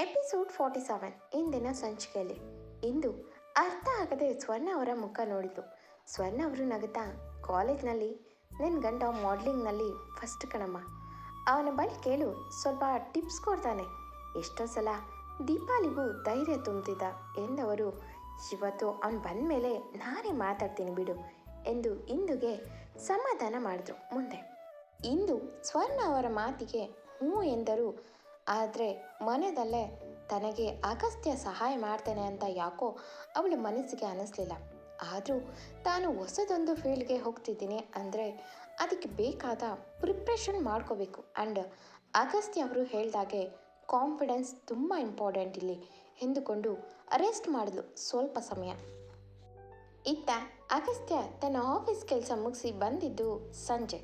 Episode forty seven, ಇಂದಿನ ಸಂಚಿಕೆಯಲ್ಲಿ. ಇಂದು ಅರ್ಥ ಆಗದೆ ಸ್ವರ್ಣ ಅವರ ಮುಖ ನೋಡಿತು ಸ್ವರ್ಣ ಅವರು ನಗುತ್ತಾ, ಕಾಲೇಜ್ನಲ್ಲಿ ನಿನ್ನ ಗಂಡ ಮಾಡ್ಲಿಂಗ್ನಲ್ಲಿ ಫಸ್ಟ್ ಕಣಮ್ಮ. ಅವನ ಬಳಿ ಕೇಳು, ಸ್ವಲ್ಪ ಟಿಪ್ಸ್ ಕೊಡ್ತಾನೆ. ಎಷ್ಟೋ ಸಲ ದೀಪಾಲಿಗೂ ಧೈರ್ಯ ತುಂಬುತ್ತಿದ್ದ ಎಂದವರು, ಇವತ್ತು ಅವನು ಬಂದ ಮೇಲೆ ನಾನೇ ಮಾತಾಡ್ತೀನಿ ಬಿಡು ಎಂದು ಇಂದುಗೆ ಸಮಾಧಾನ ಮಾಡಿದ್ರು ಮುಂದೆ. ಇಂದು ಸ್ವರ್ಣ ಅವರ ಮಾತಿಗೆ ಹ್ಞೂ ಎಂದರು ಆದರೆ ಮನೆಯಲ್ಲೇ ತನಗೆ ಅಗಸ್ತ್ಯ ಸಹಾಯ ಮಾಡ್ತೇನೆ ಅಂತ ಯಾಕೋ ಅವಳ ಮನಸ್ಸಿಗೆ ಅನಿಸ್ಲಿಲ್ಲ. ಆದರೂ ತಾನು ಹೊಸದೊಂದು ಫೀಲ್ಡ್ಗೆ ಹೋಗ್ತಿದ್ದೀನಿ ಅಂದರೆ ಅದಕ್ಕೆ ಬೇಕಾದ ಪ್ರಿಪ್ರೇಷನ್ ಮಾಡ್ಕೋಬೇಕು. ಆ್ಯಂಡ್ ಅಗಸ್ತ್ಯ ಅವರು ಹೇಳಿದಾಗೆ ಕಾನ್ಫಿಡೆನ್ಸ್ ತುಂಬ ಇಂಪಾರ್ಟೆಂಟ್ ಇಲ್ಲಿ ಎಂದುಕೊಂಡು ಅರೆಸ್ಟ್ ಮಾಡಿದ್ಲು ಸ್ವಲ್ಪ ಸಮಯ. ಇತ್ತ ಅಗಸ್ತ್ಯ ತನ್ನ ಆಫೀಸ್ ಕೆಲಸ ಮುಗಿಸಿ ಬಂದಿದ್ದು ಸಂಜೆ.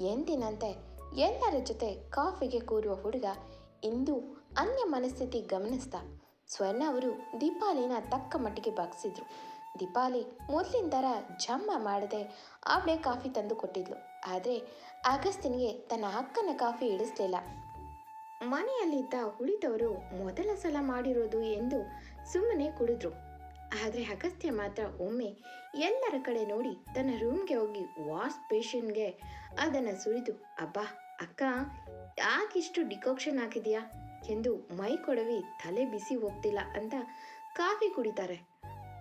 ಎಂದಿನಂತೆ ಎಲ್ಲರ ಜೊತೆ ಕಾಫಿಗೆ ಕೂರುವ ಹುಡುಗ ಇಂದು ಅನ್ಯ ಮನಸ್ಥಿತಿ ಗಮನಿಸ್ದ ಸ್ವರ್ಣ ಅವರು ದೀಪಾಲಿನ ತಕ್ಕ ಮಟ್ಟಿಗೆ ಬಗ್ಸಿದ್ರು. ದೀಪಾಲಿ ಮೊದಲಿನ ಥರ ಜಮ್ಮ ಮಾಡದೆ ಅವಳೇ ಕಾಫಿ ತಂದು ಕೊಟ್ಟಿದ್ಲು. ಆದರೆ ಅಗಸ್ತಿನ್ಗೆ ತನ್ನ ಅಕ್ಕನ ಕಾಫಿ ಇಳಿಸ್ಲಿಲ್ಲ. ಮನೆಯಲ್ಲಿದ್ದ ಉಳಿದವರು ಮೊದಲ ಸಲ ಮಾಡಿರೋದು ಎಂದು ಸುಮ್ಮನೆ ಕುಡಿದ್ರು ಆದರೆ ಅಗಸ್ತ್ಯ ಮಾತ್ರ ಒಮ್ಮೆ ಎಲ್ಲರ ಕಡೆ ನೋಡಿ ತನ್ನ ರೂಮ್ಗೆ ಹೋಗಿ ವಾಶ್ ಪೇಷನ್ಗೆ ಅದನ್ನು ಸುರಿದು, ಅಬ್ಬಾ, ಅಕ್ಕ ಯಾಕಿಷ್ಟು ಡಿಕಾಕ್ಷನ್ ಹಾಕಿದ್ಯಾ? ಎಂದು ಮೈ ಕೊಡವಿ ತಲೆ ಬಿಸಿ ಹೋಗ್ತಿಲ್ಲ ಅಂತ ಕಾಫಿ ಕುಡಿತಾರೆ.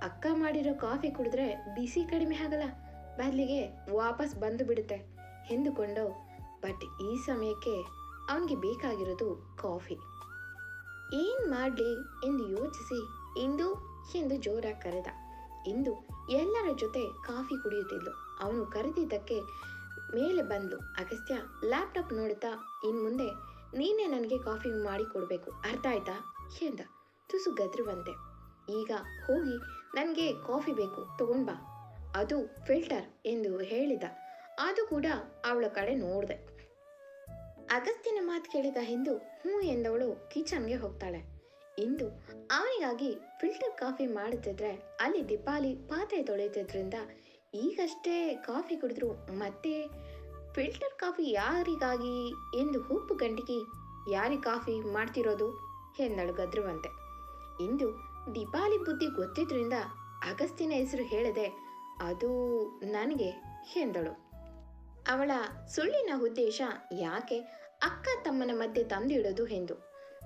ಅಕ್ಕ ಮಾಡಿರೋ ಕಾಫಿ ಕುಡಿದ್ರೆ ಬಿಸಿ ಕಡಿಮೆ ಆಗಲ್ಲ, ಬದಲಿಗೆ ವಾಪಸ್ ಬಂದು ಬಿಡುತ್ತೆ ಎಂದುಕೊಂಡು ಬಟ್ ಈ ಸಮಯಕ್ಕೆ ಅವನಿಗೆ ಬೇಕಾಗಿರೋದು ಕಾಫಿ. ಏನ್ ಮಾಡಲಿ ಎಂದು ಯೋಚಿಸಿ ಇಂದು ಎಂದು ಜೋರಾಗಿ ಕರೆದ. ಇಂದು ಎಲ್ಲರ ಜೊತೆ ಕಾಫಿ ಕುಡಿಯುತ್ತಿದ್ದು ಅವನು ಕರೆದಿದ್ದಕ್ಕೆ ಮೇಲೆ ಬಂದ್ಲು ಅಗಸ್ತ್ಯ ಲ್ಯಾಪ್ಟಾಪ್ ನೋಡುತ್ತಾ ಇನ್ ಮುಂದೆ, ನೀನೇ ನನಗೆ ಕಾಫಿ ಮಾಡಿ ಕೊಡಬೇಕು, ಅರ್ಥ ಆಯ್ತಾ? ಎಂದ ತುಸು ಗದ್ರುವಂತೆ. ಈಗ ಹೋಗಿ ನನಗೆ ಕಾಫಿ ಬೇಕು, ತಗೊಂಡ್ ಬಾ. ಅದು ಫಿಲ್ಟರ್ ಎಂದು ಹೇಳಿದ. ಅದು ಕೂಡ ಅವಳ ಕಡೆ ನೋಡಿದೆ. ಅಗಸ್ತ್ಯನ ಮಾತು ಕೇಳಿದ ಹಿಂದು ಹ್ಞೂ ಎಂದವಳು ಕಿಚನ್ಗೆ ಹೋಗ್ತಾಳೆ. ಇಂದು ಅವನಿಗಾಗಿ ಫಿಲ್ಟರ್ ಕಾಫಿ ಮಾಡುತ್ತಿದ್ರೆ ಅಲ್ಲಿ ದೀಪಾಲಿ ಪಾತ್ರೆ ತೊಳೆಯುತ್ತಿದ್ರಿಂದ ಈಗಷ್ಟೇ ಕಾಫಿ ಕುಡಿದ್ರು. ಮತ್ತೆ ಫಿಲ್ಟರ್ ಕಾಫಿ ಯಾರಿಗಾಗಿ ಎಂದು ಹುಪ್ಪು ಗಂಟಿಗೆ ಯಾರಿಗೆ ಕಾಫಿ ಮಾಡ್ತಿರೋದು ಎಂದಳು ಗದ್ರುವಂತೆ. ಇಂದು ದೀಪಾಲಿ ಬುದ್ಧಿ ಗೊತ್ತಿದ್ರಿಂದ ಅಗಸ್ತಿನ ಹೆಸರು ಹೇಳದೆ. ಅದು ನನಗೆ ಎಂದಳು. ಅವಳ ಸುಳ್ಳಿನ ಉದ್ದೇಶ ಯಾಕೆ ಅಕ್ಕ ತಮ್ಮನ ಮಧ್ಯೆ ತಂದಿಡೋದು ಎಂದು.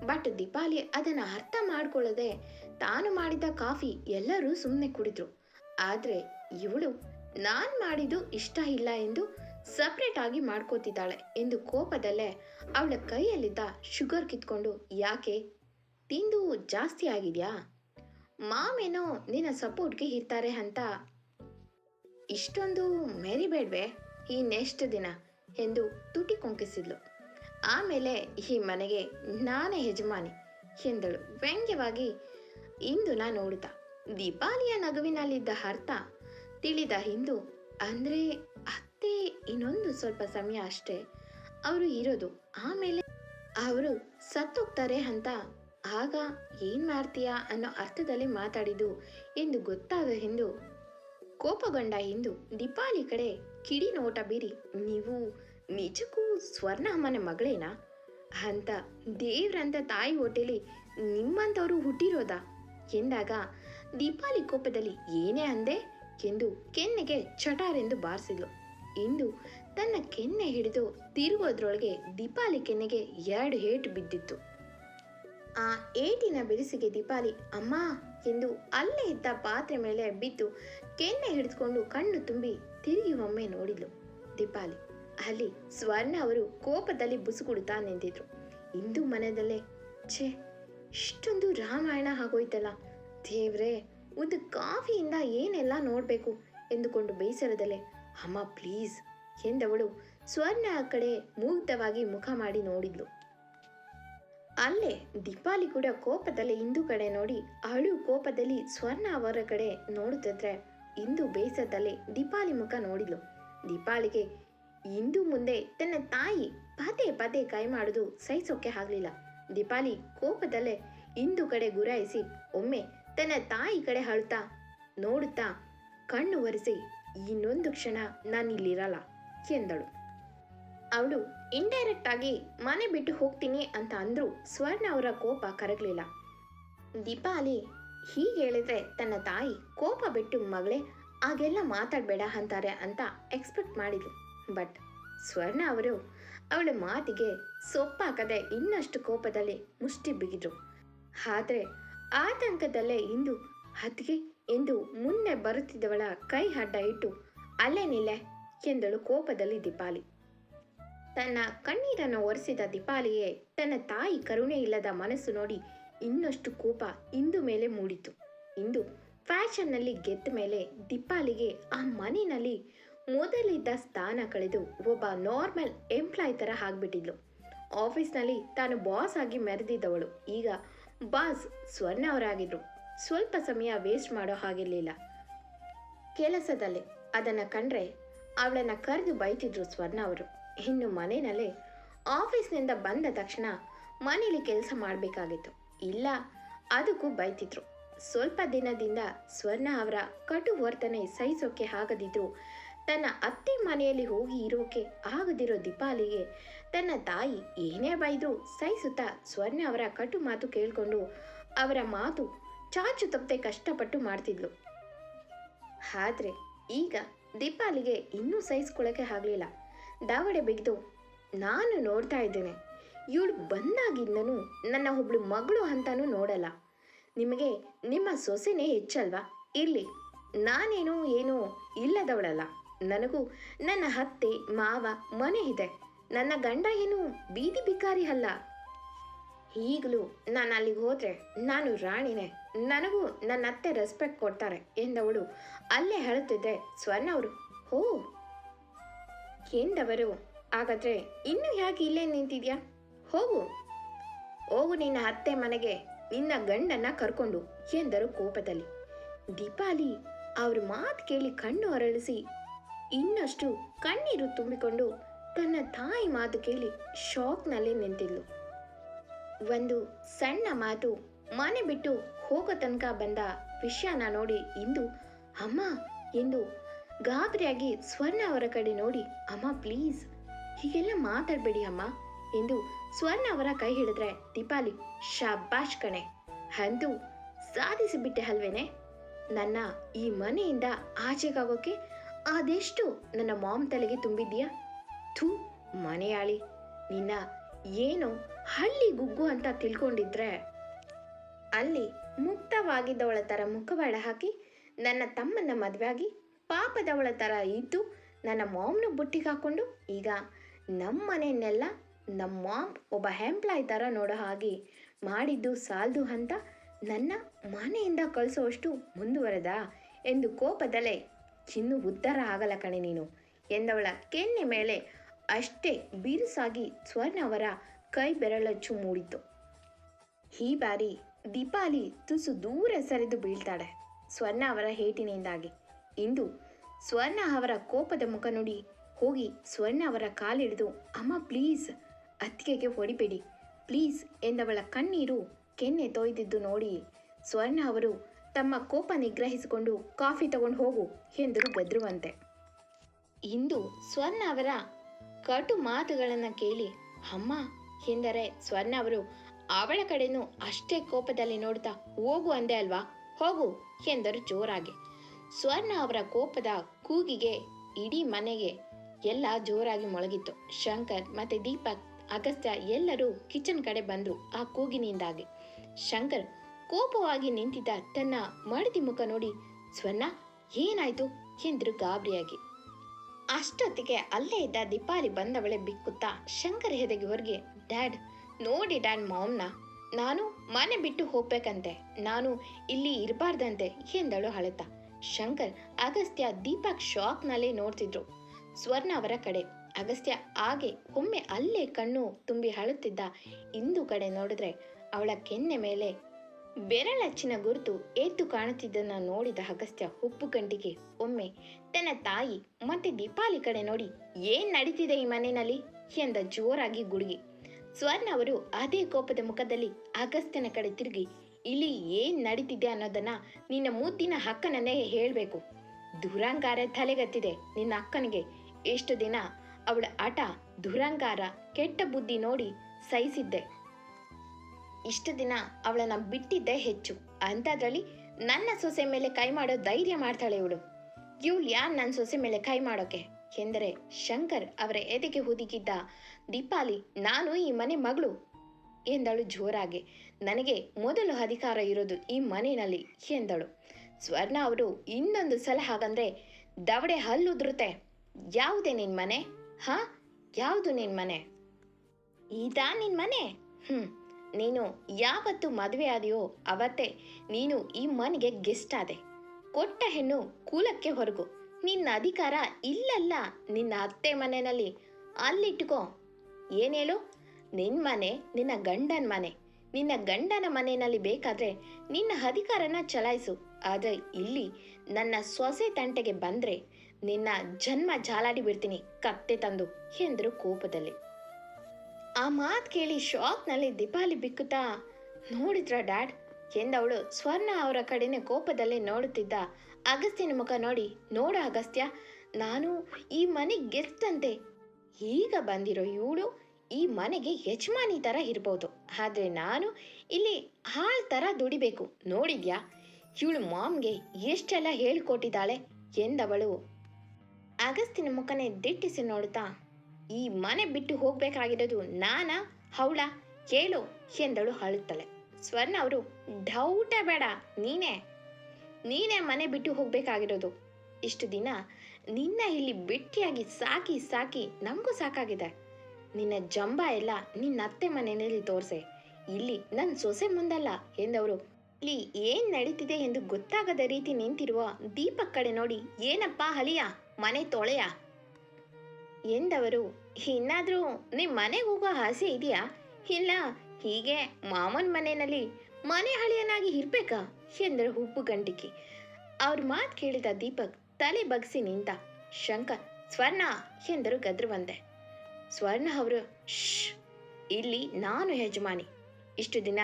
ಬಟ್ ದೀಪಾಲಿ ಅದನ್ನು ಅರ್ಥ ಮಾಡಿಕೊಳ್ಳದೆ ತಾನು ಮಾಡಿದ ಕಾಫಿ ಎಲ್ಲರೂ ಸುಮ್ಮನೆ ಕುಡಿದ್ರು. ಆದರೆ ಇವಳು ನಾನು ಮಾಡಿದ್ದು ಇಷ್ಟ ಇಲ್ಲ ಎಂದು ಸಪ್ರೇಟ್ ಆಗಿ ಮಾಡ್ಕೋತಿದ್ದಾಳೆ ಎಂದು ಕೋಪದಲ್ಲೇ ಅವಳ ಕೈಯಲ್ಲಿದ್ದ ಶುಗರ್ ಕಿತ್ಕೊಂಡು, ಯಾಕೆ? ತಿಂದು ಜಾಸ್ತಿ ಆಗಿದ್ಯಾ? ಮಾಮೇನೋ ನಿನ್ನ ಸಪೋರ್ಟ್ಗೆ ಇರ್ತಾರೆ ಅಂತ. ಇಷ್ಟೊಂದು ಮೆರಿಬೇಡ್ವೆ ಈ ನೆಕ್ಸ್ಟ್ ದಿನ ಎಂದು ತುಟಿ ಕೊಂಕಿಸಿದ್ಲು. ಆಮೇಲೆ ಈ ಮನೆಗೆ ನಾನೇ ಯಜಮಾನಿ ಎಂದಳು ವ್ಯಂಗ್ಯವಾಗಿ ಇಂದು ನಾ ನೋಡಿದ ದೀಪಾಲಿಯ ನಗುವಿನಲ್ಲಿದ್ದ ಅರ್ಥ ತಿಳಿದ ಹಿಂದು, ಅಂದರೆ ಅತ್ತೆ ಇನ್ನೊಂದು ಸ್ವಲ್ಪ ಸಮಯ ಅಷ್ಟೇ. ಅವರು ಇರೋದು ಆಮೇಲೆ ಅವರು ಸತ್ತೋಗ್ತಾರೆ ಅಂತ ಆಗ ಏನು ಮಾಡ್ತೀಯಾ ಅನ್ನೋ ಅರ್ಥದಲ್ಲಿ ಮಾತಾಡಿದ್ದು ಎಂದು ಗೊತ್ತಾದ ಹಿಂದು. ಕೋಪಗೊಂಡ ಹಿಂದು ದೀಪಾಲಿ ಕಡೆ ಕಿಡಿ ನೋಟ ಬೀರಿ, ನೀವು ನಿಜಕ್ಕೂ ಸ್ವರ್ಣ ಅಮ್ಮನ ಮಗಳೇನಾ? ಅಂತ ದೇವ್ರಂತ ತಾಯಿ ಹೊಟ್ಟೆಲಿ ನಿಮ್ಮಂಥವ್ರು ಹುಟ್ಟಿರೋದಾ? ಎಂದಾಗ ದೀಪಾಲಿ ಕೋಪದಲ್ಲಿ ಏನೇ ಅಂದೆ ಎಂದು ಕೆನ್ನೆಗೆ ಚಟಾರೆಂದು ಬಾರಿಸಿದ್ಲು. ಇಂದು ತನ್ನ ಕೆನ್ನೆ ಹಿಡಿದು ತಿರುಗೋದ್ರೊಳಗೆ ದೀಪಾಲಿ ಕೆನ್ನೆಗೆ ಎರಡು ಏಟು ಬಿದ್ದಿತ್ತು. ಆ ಏಟಿನ ಬಿರುಸಿಗೆ ದೀಪಾಲಿ, ಅಮ್ಮ ಎಂದು ಅಲ್ಲೇ ಇದ್ದ ಪಾತ್ರೆ ಮೇಲೆ ಬಿದ್ದು ಕೆನ್ನೆ ಹಿಡಿದುಕೊಂಡು ಕಣ್ಣು ತುಂಬಿ ತಿರುಗಿ ಒಮ್ಮೆ ನೋಡಿದ್ಲು ದೀಪಾಲಿ. ಅಲ್ಲಿ ಸ್ವರ್ಣ ಅವರು ಕೋಪದಲ್ಲಿ ಬುಸುಗುಡುತ್ತಾ ನಿಂತಿದ್ರು ಇಂದು ಮನೆಯಲ್ಲೇ ಛೇ, ಇಷ್ಟೊಂದು ರಾಮಾಯಣ ಆಗೋಯ್ತಲ್ಲ, ದೇವ್ರೇ ಒಂದು ಕಾಫಿಯಿಂದ ಏನೆಲ್ಲ ನೋಡಬೇಕು ಎಂದುಕೊಂಡು ಬೇಸರದಲ್ಲೇ ಅಮ್ಮ, ಪ್ಲೀಸ್, ಎಂದವಳು ಸ್ವರ್ಣ ಆ ಕಡೆ ಮುಗ್ಧವಾಗಿ ಮುಖ ಮಾಡಿ ನೋಡಿದ್ಲು. ಅಲ್ಲೇ ದೀಪಾಲಿ ಕೂಡ ಕೋಪದಲ್ಲಿ ಇಂದು ಕಡೆ ನೋಡಿ, ಅಳು ಕೋಪದಲ್ಲಿ ಸ್ವರ್ಣ ಅವರ ಕಡೆ ನೋಡುತ್ತಿದ್ರೆ ಇಂದು ಬೇಸರದಲ್ಲಿ ದೀಪಾಲಿ ಮುಖ ನೋಡಿದ್ಲು. ದೀಪಾಲಿಗೆ ಇಂದು ಮುಂದೆ ತನ್ನ ತಾಯಿ ಪದೇ ಪದೇ ಕೈ ಮಾಡುದು ಸಹಿಸೋಕೆ ಆಗಲಿಲ್ಲ. ದೀಪಾಲಿ ಕೋಪದಲ್ಲೇ ಇಂದು ಕಡೆ ಗುರಾಯಿಸಿ, ಒಮ್ಮೆ ತನ್ನ ತಾಯಿ ಕಡೆ ಅಳ್ತಾ, ನೋಡುತ್ತಾ ಕಣ್ಣು ಒರೆಸಿ, ಇನ್ನೊಂದು ಕ್ಷಣ ನಾನಿಲ್ಲಿರಲ್ಲ ಎಂದಳು. ಅವಳು ಇಂಡೈರೆಕ್ಟ್ ಆಗಿ ಮನೆ ಬಿಟ್ಟು ಹೋಗ್ತೀನಿ ಅಂತ ಅಂದ್ರೂ ಸ್ವರ್ಣ ಅವರ ಕೋಪ ಕರಗಲಿಲ್ಲ. ದೀಪಾಲಿ ಹೀಗೆ ಹೇಳಿದ್ರೆ ತನ್ನ ತಾಯಿ ಕೋಪ ಬಿಟ್ಟು, ಮಗಳೇ, ಹಾಗೆಲ್ಲ ಮಾತಾಡಬೇಡ ಅಂತಾರೆ ಅಂತ ಎಕ್ಸ್ಪೆಕ್ಟ್ ಮಾಡಿದ್ಲು. ಬಟ್ ಸ್ವರ್ಣ ಅವರು ಅವಳ ಮಾತಿಗೆ ಸೊಪ್ಪಾಕದೆ ಇನ್ನಷ್ಟು ಕೋಪದಲ್ಲಿ ಮುಷ್ಟಿ ಬಿಗಿದ್ರು. ಆದರೆ ಆತಂಕದಲ್ಲೇ ಇಂದು ಹತ್ಗೆ ಎಂದು ಮುನ್ನೆ ಬರುತ್ತಿದ್ದವಳ ಕೈ ಅಡ್ಡ ಇಟ್ಟು, ಅಲ್ಲೇ ನಿಲ್ಲೆ, ಎಂದಳು ಕೋಪದಲ್ಲಿ ದೀಪಾಲಿ. ತನ್ನ ಕಣ್ಣೀರನ್ನು ಒರೆಸಿದ ದೀಪಾಲಿಯೇ ತನ್ನ ತಾಯಿ ಕರುಣೆ ಇಲ್ಲದ ಮನಸ್ಸು ನೋಡಿ ಇನ್ನಷ್ಟು ಕೋಪ ಇಂದು ಮೇಲೆ ಮೂಡಿತು. ಇಂದು ಫ್ಯಾಷನ್ನಲ್ಲಿ ಗೆದ್ದ ಮೇಲೆ ದೀಪಾಲಿಗೆ ಆ ಮನೆಯಲ್ಲಿ ಮೊದಲಿದ್ದ ಸ್ಥಾನ ಕಳೆದು ಒಬ್ಬ ನಾರ್ಮಲ್ ಎಂಪ್ಲಾಯ್ ಥರ ಆಗ್ಬಿಟ್ಟಿದ್ಲು. ಆಫೀಸ್ನಲ್ಲಿ ತಾನು ಬಾಸ್ ಆಗಿ ಮೆರೆದಿದ್ದವಳು. ಈಗ ಬಾಸ್ ಸ್ವರ್ಣ ಅವರಾಗಿದ್ರು. ಸ್ವಲ್ಪ ಸಮಯ ವೇಸ್ಟ್ ಮಾಡೋ ಹಾಗಿರಲಿಲ್ಲ. ಕೆಲಸದಲ್ಲಿ ಅದನ್ನು ಕಂಡ್ರೆ ಅವಳನ್ನು ಕರೆದು ಬೈತಿದ್ರು ಸ್ವರ್ಣ ಅವರು. ಇನ್ನು ಮನೆಯಲ್ಲೇ ಆಫೀಸ್ನಿಂದ ಬಂದ ತಕ್ಷಣ ಮನೇಲಿ ಕೆಲಸ ಮಾಡಬೇಕಾಗಿತ್ತು. ಇಲ್ಲ, ಅದಕ್ಕೂ ಬೈತಿದ್ರು. ಸ್ವಲ್ಪ ದಿನದಿಂದ ಸ್ವರ್ಣ ಅವರ ಕಟು ವರ್ತನೆ ಸಹಿಸೋಕೆ ಆಗದಿದ್ರು. ತನ್ನ ಅತ್ತೆ ಮನೆಯಲ್ಲಿ ಹೋಗಿ ಇರೋಕೆ ಆಗದಿರೋ ದೀಪಾಲಿಗೆ ತನ್ನ ತಾಯಿ ಏನೇ ಬೈದ್ರು ಸಹಿಸುತ್ತಾ ಸ್ವರ್ಣ ಅವರ ಕಟು ಮಾತು ಕೇಳಿಕೊಂಡು ಅವರ ಮಾತು ಚಾಚು ತಪ್ಪದೆ ಕಷ್ಟಪಟ್ಟು ಮಾಡ್ತಿದ್ಲು. ಆದ್ರೆ ಈಗ ದೀಪಾಲಿಗೆ ಇನ್ನೂ ಸಹಿಸ್ಕೊಳ್ಳೋಕೆ ಆಗಲಿಲ್ಲ. ದಾವಡೆ ಬಿಗಿದು ನಾನು ನೋಡ್ತಾ ಇದ್ದೇನೆ. ಇವಳು ಬಂದಾಗಿಂದನೂ ನನ್ನ ಒಬ್ಳು ಮಗಳು ಅಂತಾನೂ ನೋಡಲ್ಲ. ನಿಮಗೆ ನಿಮ್ಮ ಸೊಸೆನೇ ಹೆಚ್ಚಲ್ವಾ? ಇರಲಿ, ನಾನೇನು ಏನೂ ಇಲ್ಲದವಳಲ್ಲ. ನನಗೂ ನನ್ನ ಅತ್ತೆ, ಮಾವ, ಮನೆ ಇದೆ. ನನ್ನ ಗಂಡ ಏನು ಬೀದಿ ಬಿಕಾರಿ ಅಲ್ಲ. ಈಗಲೂ ನಾನು ಅಲ್ಲಿಗೆ ಹೋದ್ರೆ ನಾನು ರಾಣಿನೇ. ನನಗೂ ನನ್ನ ಅತ್ತೆ ರೆಸ್ಪೆಕ್ಟ್ ಕೊಡ್ತಾರೆ ಎಂದವಳು ಅಲ್ಲೇ ಹೇಳುತ್ತಿದ್ದೆ ಸ್ವರ್ಣ ಅವರು, ಹೋ, ಎಂದವರು? ಹಾಗಾದ್ರೆ ಇನ್ನು ಯಾಕೆ ಇಲ್ಲೇ ನಿಂತಿದ್ಯಾ? ಹೋಗು. ಹೋಗು ನಿನ್ನ ಅತ್ತೆ ಮನೆಗೆ, ನಿನ್ನ ಗಂಡನ್ನ ಕರ್ಕೊಂಡು, ಎಂದರು ಕೋಪದಲ್ಲಿ. ದೀಪಾಲಿ ಅವ್ರ ಮಾತು ಕೇಳಿ ಕಣ್ಣು ಅರಳಿಸಿ ಇನ್ನಷ್ಟು ಕಣ್ಣೀರು ತುಂಬಿಕೊಂಡು ತನ್ನ ತಾಯಿ ಮಾತು ಕೇಳಿ ಶಾಕ್ನಲ್ಲಿ ನಿಂತಿದ್ಲು. ಒಂದು ಸಣ್ಣ ಮಾತು ಮನೆ ಬಿಟ್ಟು ಹೋಗೋ ತನಕ ಬಂದ ವಿಷಯನ ನೋಡಿ ಇಂದು ಅಮ್ಮ ಎಂದು ಗಾಬರಿಯಾಗಿ ಸ್ವರ್ಣ ಅವರ ಕಡೆ ನೋಡಿ, ಅಮ್ಮ ಪ್ಲೀಸ್ ಹೀಗೆಲ್ಲ ಮಾತಾಡಬೇಡಿ ಅಮ್ಮ ಎಂದು ಸ್ವರ್ಣ ಅವರ ಕೈ ಹಿಡಿದ್ರೆ ದೀಪಾಲಿ, ಶಾಬಾಷ್ ಕಣೆ, ಅಂತೂ ಸಾಧಿಸಿಬಿಟ್ಟೆ ಅಲ್ವೇನೆ? ನನ್ನ ಈ ಮನೆಯಿಂದ ಆಚೆಗಾಗೋಕೆ ಅದೆಷ್ಟು ನನ್ನ ಮಾಮ್ ತಲೆಗೆ ತುಂಬಿದ್ಯಾ ಥೂ, ಮನೆಯಾಳಿ, ನಿನ್ನ ಏನು ಹಳ್ಳಿ ಗುಗ್ಗು ಅಂತ ತಿಳ್ಕೊಂಡಿದ್ರೆ? ಅಲ್ಲಿ ಮುಕ್ತವಾಗಿದ್ದವಳ ಥರ ಮುಖವಾಡ ಹಾಕಿ, ನನ್ನ ತಮ್ಮನ ಮದುವೆಯಾಗಿ ಪಾಪದವಳ ಥರ ಇದ್ದು, ನನ್ನ ಮಾಮ್ನ ಬುಟ್ಟಿಗೆ ಹಾಕೊಂಡು, ಈಗ ನಮ್ಮ ಮನೆಯನ್ನೆಲ್ಲ ನಮ್ಮ ಮಾಮ್ ಒಬ್ಬ ಎಂಪ್ಲಾಯ್ ಥರ ನೋಡೋ ಹಾಗೆ ಮಾಡಿದ್ದು ಸಾಲದು ಅಂತ ನನ್ನ ಮನೆಯಿಂದ ಕಳಿಸೋಷ್ಟು ಮುಂದುವರೆದ ಎಂದು ಕೋಪದಲ್ಲೇ ಚಿನ್ನು ಉದ್ಧಾರ ಆಗಲ್ಲ ಕಣೆ ನೀನು ಎಂದವಳ ಕೆನ್ನೆ ಮೇಲೆ ಅಷ್ಟೇ ಬಿರುಸಾಗಿ ಸ್ವರ್ಣ ಅವರ ಕೈ ಬೆರಳಚ್ಚು ಮೂಡಿತು. ಈ ಬಾರಿ ದೀಪಾಲಿ ತುಸು ದೂರ ಸರಿದು ಬೀಳ್ತಾಳೆ ಸ್ವರ್ಣ ಅವರ ಹೇಟಿನಿಂದಾಗಿ. ಇಂದು ಸ್ವರ್ಣ ಅವರ ಕೋಪದ ಮುಖ ನೋಡಿ ಹೋಗಿ ಸ್ವರ್ಣ ಅವರ ಕಾಲಿಡಿದು ಅಮ್ಮ, ಪ್ಲೀಸ್, ಅತ್ತಿಗೆಗೆ ಹೊಡಿಬೇಡಿ, ಪ್ಲೀಸ್, ಎಂದವಳ ಕಣ್ಣೀರು ಕೆನ್ನೆ ತೊಯ್ದಿದ್ದು ನೋಡಿ ಸ್ವರ್ಣ ಅವರು ತಮ್ಮ ಕೋಪ ನಿಗ್ರಹಿಸಿಕೊಂಡು, ಕಾಫಿ ತಗೊಂಡು ಹೋಗು, ಎಂದರು ಗದ್ರುವಂತೆ. ಇಂದು ಸ್ವರ್ಣ ಅವರ ಕಟು ಮಾತುಗಳನ್ನು ಕೇಳಿ, ಅಮ್ಮ, ಎಂದರೆ ಸ್ವರ್ಣ ಅವರು ಅವಳ ಕಡೆನೂ ಅಷ್ಟೇ ಕೋಪದಲ್ಲಿ ನೋಡ್ತಾ ಹೋಗು ಅಂದೆ ಅಲ್ವಾ? ಹೋಗು, ಎಂದರು ಜೋರಾಗಿ. ಸ್ವರ್ಣ ಅವರ ಕೋಪದ ಕೂಗಿಗೆ ಇಡೀ ಮನೆಗೆ ಎಲ್ಲ ಜೋರಾಗಿ ಮೊಳಗಿತ್ತು. ಶಂಕರ್ ಮತ್ತೆ ದೀಪಕ್, ಅಗಸ್ತ್ಯ ಎಲ್ಲರೂ ಕಿಚನ್ ಕಡೆ ಬಂದ್ರು ಆ ಕೂಗಿನಿಂದಾಗಿ. ಶಂಕರ್ ಕೋಪವಾಗಿ ನಿಂತಿದ್ದ ತನ್ನ ಮಡದಿ ಮುಖ ನೋಡಿ, ಸ್ವರ್ಣ, ಏನಾಯ್ತು? ಎಂದರು ಗಾಬರಿಯಾಗಿ. ಅಷ್ಟೊತ್ತಿಗೆ ಅಲ್ಲೇ ಇದ್ದ ದೀಪಾಲಿ ಬಂದವಳೆ ಬಿಕ್ಕುತ್ತಾ ಶಂಕರ್ ಹೆದೆಗೆ ಹೊರಗೆ, ಡ್ಯಾಡ್, ನೋಡಿ ಡ್ಯಾಡ್ ಮಾಮ್ನ ನಾನು ಮನೆ ಬಿಟ್ಟು ಹೋಗ್ಬೇಕಂತೆ. ನಾನು ಇಲ್ಲಿ ಇರಬಾರ್ದಂತೆ, ಎಂದಳು ಅಳುತ್ತಾ ಶಂಕರ್ ಅಗಸ್ತ್ಯ ದೀಪಕ್ ಶಾಕ್ನಲ್ಲೇ ನೋಡ್ತಿದ್ರು. ಸ್ವರ್ಣ ಅವರ ಕಡೆ. ಅಗಸ್ತ್ಯ ಹಾಗೆ ಒಮ್ಮೆ ಅಲ್ಲೇ ಕಣ್ಣು ತುಂಬಿ ಅಳುತ್ತಿದ್ದ ಇಂದು ಕಡೆ ನೋಡಿದ್ರೆ ಅವಳ ಕೆನ್ನೆ ಮೇಲೆ ಬೆರಳಚ್ಚಿನ ಗುರುತು ಎದ್ದು ಕಾಣುತ್ತಿದ್ದನ್ನ ನೋಡಿದ ಅಗಸ್ತ್ಯ ಉಪ್ಪು ಕಂಟಿಗೆ ಒಮ್ಮೆ ತನ್ನ ತಾಯಿ ಮತ್ತೆ ದೀಪಾಲಿ ಕಡೆ ನೋಡಿ, ಏನ್ ನಡೀತಿದೆ ಈ ಮನೆಯಲ್ಲಿ? ಎಂದ ಜೋರಾಗಿ ಗುಡುಗಿ. ಸ್ವರ್ಣ ಅವರು ಅದೇ ಕೋಪದ ಮುಖದಲ್ಲಿ ಅಗಸ್ತ್ಯನ ಕಡೆ ತಿರುಗಿ, ಇಲ್ಲಿ ಏನ್ ನಡೀತಿದೆ ಅನ್ನೋದನ್ನ ನಿನ್ನ ಮುದ್ದಿನ ಅಕ್ಕನನ್ನೇ ಹೇಳಬೇಕು. ದುರಂಕಾರ ತಲೆಗತ್ತಿದೆ ನಿನ್ನ ಅಕ್ಕನಿಗೆ. ಎಷ್ಟು ದಿನ ಅವಳ ಆಟ ದುರಂಕಾರ ಕೆಟ್ಟ ಬುದ್ಧಿ ನೋಡಿ ಸಹಿಸಿದ್ದೆ. ಇಷ್ಟು ದಿನ ಅವಳನ್ನ ಬಿಟ್ಟಿದ್ದೇ ಹೆಚ್ಚು. ಅಂಥದ್ರಲ್ಲಿ ನನ್ನ ಸೊಸೆ ಮೇಲೆ ಕೈ ಮಾಡೋ ಧೈರ್ಯ ಮಾಡ್ತಾಳೆ ಇವಳು. ಇವಳು ಯಾರು ನನ್ನ ಸೊಸೆ ಮೇಲೆ ಕೈ ಮಾಡೋಕೆ. ಎಂದರೆ ಶಂಕರ್ ಅವರ ಎದೆಗೆ ಹುದುಗಿದ್ದ ದೀಪಾಲಿ, ನಾನು ಈ ಮನೆ ಮಗಳು ಎಂದಳು ಜೋರಾಗಿ. ನನಗೆ ಮೊದಲು ಅಧಿಕಾರ ಇರೋದು ಈ ಮನೆಯಲ್ಲಿ ಎಂದಳು. ಸ್ವರ್ಣ ಅವರು ಇನ್ನೊಂದು ಸಲ ಹಾಗಂದ್ರೆ ದವಡೆ ಹಲ್ಲುದ್ರುತ್ತೆ ಯಾವುದೇ ನಿನ್ನ ಮನೆ? ಹಾ, ಯಾವುದು ನಿನ್ನ ಮನೆ? ಇದಾ ನಿನ್ನ ಮನೆ? ಹ್ಮ್. ನೀನು ಯಾವತ್ತು ಮದುವೆ ಆದೆಯೋ ಅವತ್ತೇ ನೀನು ಈ ಮನೆಗೆ ಗೆಸ್ಟ್ ಆದೆ. ಕೊಟ್ಟ ಹೆಣ್ಣು ಕೂಲಕ್ಕೆ ಹೊರಗು. ನಿನ್ನ ಅಧಿಕಾರ ಇಲ್ಲಲ್ಲ ನಿನ್ನ ಅತ್ತೆ ಮನೆಯಲ್ಲಿ. ಅಲ್ಲಿಟ್ಕೋ. ಏನೇಳು ನಿನ್ನ ಮನೆ, ನಿನ್ನ ಗಂಡನ ಮನೆ. ನಿನ್ನ ಗಂಡನ ಮನೆಯಲ್ಲಿ ಬೇಕಾದ್ರೆ ನಿನ್ನ ಅಧಿಕಾರನ ಚಲಾಯಿಸು. ಆದರೆ ಇಲ್ಲಿ ನನ್ನ ಸೊಸೆ ತಂಟೆಗೆ ಬಂದ್ರೆ ನಿನ್ನ ಜನ್ಮ ಜಾಲಾಡಿ ಬಿಡ್ತೀನಿ ಕತ್ತೆ ತಂದು ಎಂದರು ಕೋಪದಲ್ಲಿ. ಆ ಮಾತು ಕೇಳಿ ಶಾಕ್ನಲ್ಲಿ ದೀಪಾಲಿ ಬಿಕ್ಕುತ್ತಾ, ನೋಡಿದ್ರ ಡ್ಯಾಡ್? ಎಂದವಳು ಸ್ವರ್ಣ ಅವರ ಕಡೆನೆ ಕೋಪದಲ್ಲಿ ನೋಡುತ್ತಿದ್ದ. ಅಗಸ್ತ್ಯನ ಮುಖ ನೋಡಿ, ನೋಡ ಅಗಸ್ತ್ಯ, ನಾನು ಈ ಮನೆ ಗೆಸ್ಟ್ ಅಂತೆ ಈಗ ಬಂದಿರೋ ಇವಳು ಈ ಮನೆಗೆ ಯಜಮಾನಿ ಥರ ಇರ್ಬೋದು. ಆದರೆ ನಾನು ಇಲ್ಲಿ ಹಾಳ್ ಥರ ದುಡಿಬೇಕು. ನೋಡಿದ್ಯಾ? ಇವಳು ಮಾಮ್ಗೆ ಎಷ್ಟೆಲ್ಲ ಹೇಳಿಕೊಟ್ಟಿದ್ದಾಳೆ? ಎಂದವಳು ಅಗಸ್ತಿನ ಮುಖನೇ ದಿಟ್ಟಿಸಿ ನೋಡುತ್ತಾ ಈ ಮನೆ ಬಿಟ್ಟು ಹೋಗ್ಬೇಕಾಗಿರೋದು ನಾನಾ, ಹೌಳ, ಕೇಳು ಎಂದಳು ಅಳುತ್ತಲೆ. ಸ್ವರ್ಣ ಅವರು ಡೌಟೇ ಬೇಡ, ನೀನೇ. ನೀನೇ ಮನೆ ಬಿಟ್ಟು ಹೋಗಬೇಕಾಗಿರೋದು. ಇಷ್ಟು ದಿನ ನಿನ್ನ ಇಲ್ಲಿ ಬಿಟ್ಟಿಯಾಗಿ ಸಾಕಿ ಸಾಕಿ ನಮಗೂ ಸಾಕಾಗಿದೆ. ನಿನ್ನ ಜಂಬ ಎಲ್ಲ ನಿನ್ನ ಅತ್ತೆ ಮನೆಯಲ್ಲಿ ತೋರಿಸೆ. ಇಲ್ಲಿ ನನ್ನ ಸೊಸೆ ಮುಂದಲ್ಲ ಎಂದವರು. ಇಲ್ಲಿ ಏನ್ ನಡೀತಿದೆ ಎಂದು ಗೊತ್ತಾಗದ ರೀತಿ ನಿಂತಿರುವ ದೀಪಕ್ ಕಡೆ ನೋಡಿ, ಏನಪ್ಪ ಹಲಿಯ ಮನೆ ತೊಳೆಯ? ಎಂದವರು. ಇನ್ನಾದ್ರೂ ನಿಮ್ ಮನೆಗೆ ಹೋಗೋ ಆಸೆ ಇದೆಯಾ? ಇಲ್ಲ, ಹೀಗೆ ಮಾಮನ್ ಮನೆಯಲ್ಲಿ ಮನೆ ಹಳಿಯನಾಗಿ ಇರ್ಬೇಕಾ? ಎಂದರು ಉಪ್ಪು ಗಂಟಿಕೆ ಅವ್ರ ಮಾತು ಕೇಳಿದ ದೀಪಕ್ ತಲೆ ಬಗ್ಸಿ ನಿಂತ ಶಂಕರ್, ಸ್ವರ್ಣ, ಎಂದರು ಗದ್ರವಂತೆ. ಸ್ವರ್ಣ ಅವರು ಶ್ ಇಲ್ಲಿ ನಾನು ಯಜಮಾನಿ. ಇಷ್ಟು ದಿನ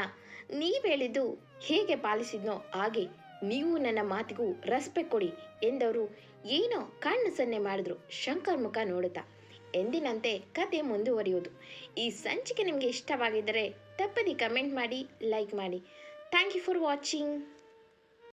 ನೀವ್ ಹೇಳಿದ್ದು ಹೇಗೆ ಪಾಲಿಸಿದ್ನೋ ಹಾಗೆ ನೀವು ನನ್ನ ಮಾತಿಗೂ ರೆಸ್ಪೆಕ್ಟ್ ಕೊಡಿ, ಎಂದವರು ಏನೋ ಕಣ್ಣು ಸನ್ನೆ ಮಾಡಿದ್ರು. ಶಂಕರ್ ಮುಖ ನೋಡುತ್ತಾ, ಎಂದಿನಂತೆ ಕತೆ ಮುಂದುವರಿಯುವುದು. ಈ ಸಂಚಿಕೆ ನಿಮಗೆ ಇಷ್ಟವಾಗಿದ್ದರೆ ತಪ್ಪದೆ ಕಮೆಂಟ್ ಮಾಡಿ, ಲೈಕ್ ಮಾಡಿ. Thank you for watching.